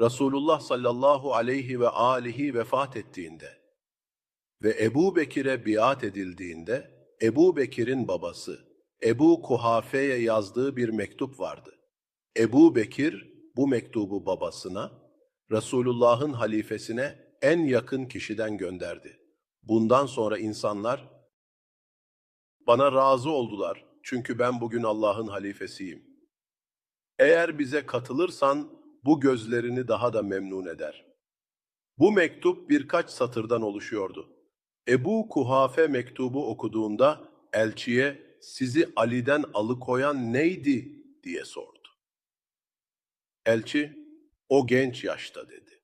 Resulullah sallallahu aleyhi ve alihi vefat ettiğinde ve Ebu Bekir'e biat edildiğinde Ebu Bekir'in babası Ebu Kuhafe'ye yazdığı bir mektup vardı. Ebu Bekir bu mektubu babasına, Resulullah'ın halifesine en yakın kişiden gönderdi. Bundan sonra insanlar bana razı oldular çünkü ben bugün Allah'ın halifesiyim. Eğer bize katılırsan bu gözlerini daha da memnun eder. Bu mektup birkaç satırdan oluşuyordu. Ebu Kuhafe mektubu okuduğunda elçiye sizi Ali'den alıkoyan neydi diye sordu. Elçi o genç yaşta dedi.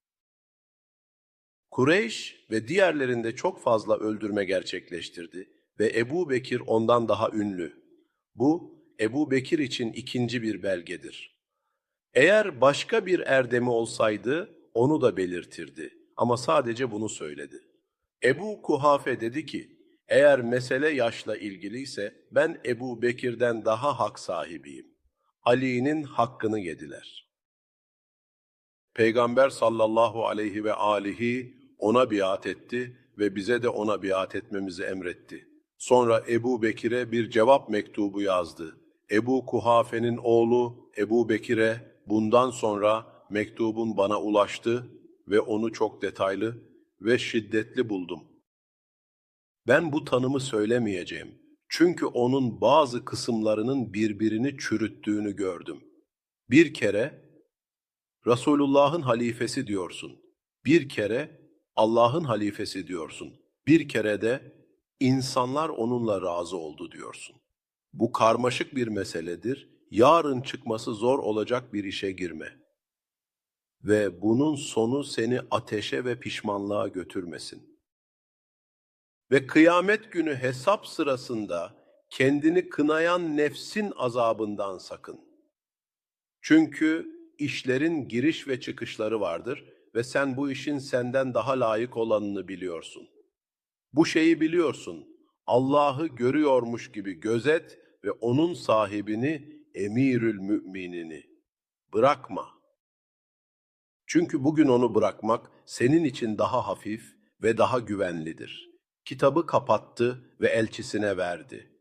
Kureyş ve diğerlerinde çok fazla öldürme gerçekleştirdi ve Ebu Bekir ondan daha ünlü. Bu Ebu Bekir için ikinci bir belgedir. Eğer başka bir erdemi olsaydı onu da belirtirdi ama sadece bunu söyledi. Ebu Kuhafe dedi ki, eğer mesele yaşla ilgiliyse ben Ebu Bekir'den daha hak sahibiyim. Ali'nin hakkını yediler. Peygamber sallallahu aleyhi ve alihi ona biat etti ve bize de ona biat etmemizi emretti. Sonra Ebu Bekir'e bir cevap mektubu yazdı. Ebu Kuhafe'nin oğlu Ebu Bekir'e bundan sonra mektubun bana ulaştı ve onu çok detaylı ve şiddetli buldum. Ben bu tanımı söylemeyeceğim. Çünkü onun bazı kısımlarının birbirini çürüttüğünü gördüm. Bir kere Resulullah'ın halifesi diyorsun. Bir kere Allah'ın halifesi diyorsun. Bir kere de insanlar onunla razı oldu diyorsun. Bu karmaşık bir meseledir. Yarın çıkması zor olacak bir işe girme. Ve bunun sonu seni ateşe ve pişmanlığa götürmesin. Ve kıyamet günü hesap sırasında kendini kınayan nefsin azabından sakın. Çünkü işlerin giriş ve çıkışları vardır ve sen bu işin senden daha layık olanını biliyorsun. Bu şeyi biliyorsun. Allah'ı görüyormuş gibi gözet ve onun sahibini emirül müminini bırakma. Çünkü bugün onu bırakmak senin için daha hafif ve daha güvenlidir. Kitabı kapattı ve elçisine verdi.